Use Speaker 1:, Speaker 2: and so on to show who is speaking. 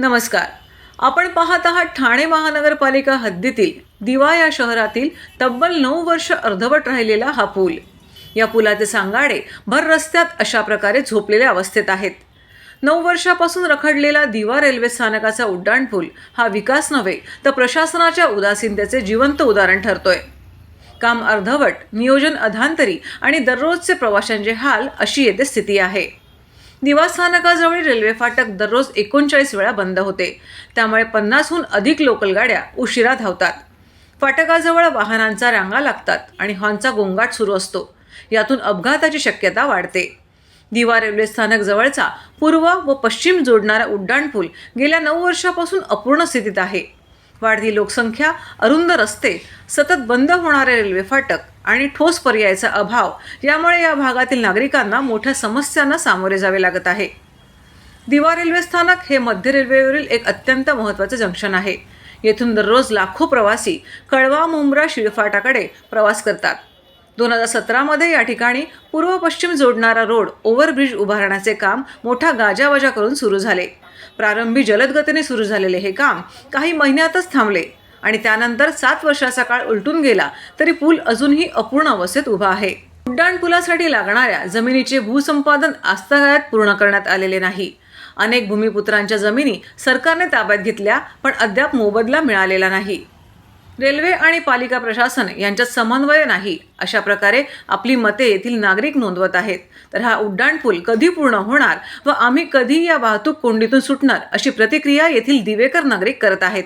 Speaker 1: नमस्कार. आपण पाहत आहात ठाणे महानगरपालिका हद्दीतील दिवा या शहरातील तब्बल नऊ वर्ष अर्धवट राहिलेला हा पूल. या पुलाचे सांगाडे भर रस्त्यात अशा प्रकारे झोपलेल्या अवस्थेत आहेत. नऊ वर्षापासून रखडलेला दिवा रेल्वे स्थानकाचा उड्डाणपूल हा विकास नव्हे तर प्रशासनाच्या उदासीनतेचे जिवंत उदाहरण ठरतोय. काम अर्धवट नियोजन अधांतरी आणि दररोजचे प्रवाशांचे हाल अशी येथे स्थिती आहे. स्थानकाजवळील रेल्वे फाटक दररोज एकोणचाळीस वेळा बंद होते. त्यामुळे पन्नासहून अधिक लोकल गाड्या उशिरा धावतात. फाटकाजवळ वाहनांचा रांगा लागतात आणि हॉर्नचा गोंगाट सुरू असतो. यातून अपघाताची शक्यता वाढते. दिवा रेल्वे स्थानक जवळचा पूर्व व पश्चिम जोडणारा उड्डाणपूल गेल्या नऊ वर्षापासून अपूर्ण स्थितीत आहे. वाढती लोकसंख्या अरुंद रस्ते सतत बंद होणारे रेल्वे फाटक आणि ठोस पर्यायाचा अभाव. यामुळे या भागातील नागरिकांना मोठ्या समस्यांना सामोरे जावे लागत आहे. दिवा रेल्वे स्थानक हे मध्य रेल्वेवरील एक अत्यंत महत्त्वाचे जंक्शन आहे. येथून दररोज लाखो प्रवासी कळवा मुंब्रा शिळफाटाकडे प्रवास करतात. दोन हजार सतरामध्ये या ठिकाणी पूर्व पश्चिम जोडणारा रोड ओव्हरब्रिज उभारण्याचे काम मोठा गाजावाजा करून सुरू झाले. प्रारंभी जलद गतीने सुरू झालेले हे काम काही महिन्यातच थांबले. आणि त्यानंतर सात वर्षाचा काळ उलटून गेला तरी पूल अजूनही अपूर्ण अवस्थेत उभा आहे. उड्डाण पुलासाठी लागणाऱ्या जमिनीचे भूसंपादन आस्थागायत पूर्ण करण्यात आलेले नाही. अनेक भूमिपुत्रांच्या जमिनी सरकारने ताब्यात घेतल्या पण अद्याप मोबदला मिळालेला नाही. रेल्वे आणि पालिका प्रशासन यांच्यात समन्वय नाही अशा प्रकारे आपली मते येथील नागरिक नोंदवत आहेत. तर हा उड्डाण पूल कधी पूर्ण होणार व आम्ही कधी या वाहतूक कोंडीतून सुटणार अशी प्रतिक्रिया येथील दिवेकर नागरिक करत आहेत.